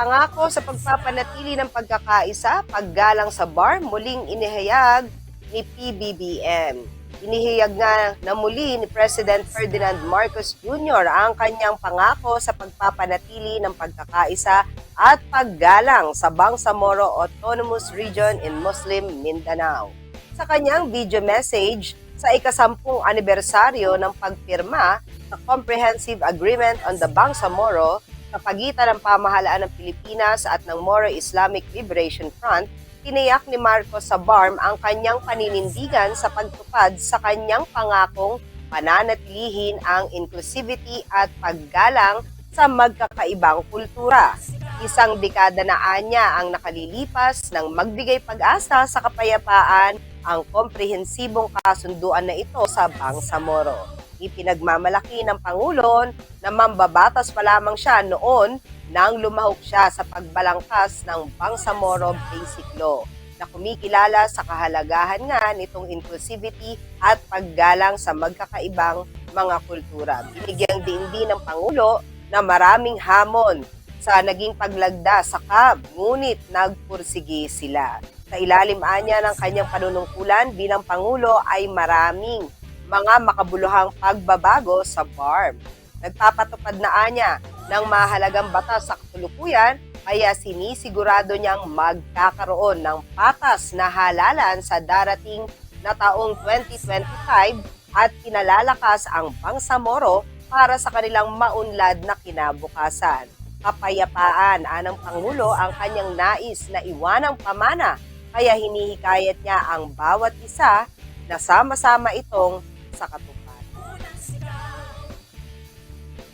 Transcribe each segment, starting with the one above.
pangako sa pagpapanatili ng pagkakaisa, paggalang sa bar, muling inihayag ni PBBM. Inihayag nga na muli ni President Ferdinand Marcos Jr. ang kanyang pangako sa pagpapanatili ng pagkakaisa at paggalang sa Bangsamoro Autonomous Region in Muslim Mindanao. Sa kanyang video message sa ikasampung anibersaryo ng pagpirma sa Comprehensive Agreement on the Bangsamoro sa pagitan ng pamahalaan ng Pilipinas at ng Moro Islamic Liberation Front, tiniyak ni Marcos sa BARM ang kanyang paninindigan sa pagtupad sa kanyang pangakong pananatilihin ang inclusivity at paggalang sa magkakaibang kultura. Isang dekada na anya ang nakalilipas ng magbigay pag-asa sa kapayapaan ang komprehensibong kasunduan na ito sa Bangsamoro. Ipinagmamalaki ng Pangulo na mambabatas pa lamang siya noon nang lumahok siya sa pagbalangkas ng Bangsamoro Basic Law na kumikilala sa kahalagahan nga nitong inclusivity at paggalang sa magkakaibang mga kultura. Binigyang din din ng Pangulo na maraming hamon sa naging paglagda sa CAB, ngunit nagpursige sila. Sa ilalim anya ng kanyang panunungkulan bilang Pangulo ay maraming mga makabuluhang pagbabago sa BARM. Nagpapatupad na anya ng mahalagang batas sa katulukuyan kaya sinisigurado niyang magkakaroon ng patas na halalan sa darating na taong 2025 at kinalalakas ang Bangsamoro para sa kanilang maunlad na kinabukasan. Kapayapaan anang Pangulo ang kanyang nais na iwanang pamana kaya hinihikayat niya ang bawat isa na sama-sama itong sa katupad.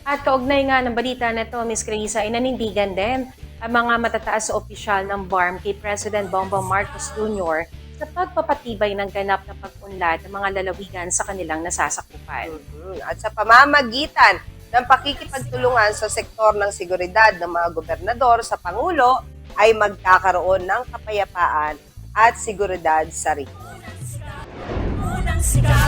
At kaugnay nga ng balita na to, Ms. Carissa, ay nanindigan din ang mga matataas sa opisyal ng BARM kay President Bongbong Marcos Jr. sa pagpapatibay ng ganap na pag-unlad ng mga lalawigan sa kanilang nasasakupan. Mhm. At sa pamamagitan ng pakikipagtulungan sa sektor ng seguridad ng mga gobernador sa Pangulo ay magkakaroon ng kapayapaan at seguridad sa rehiyon.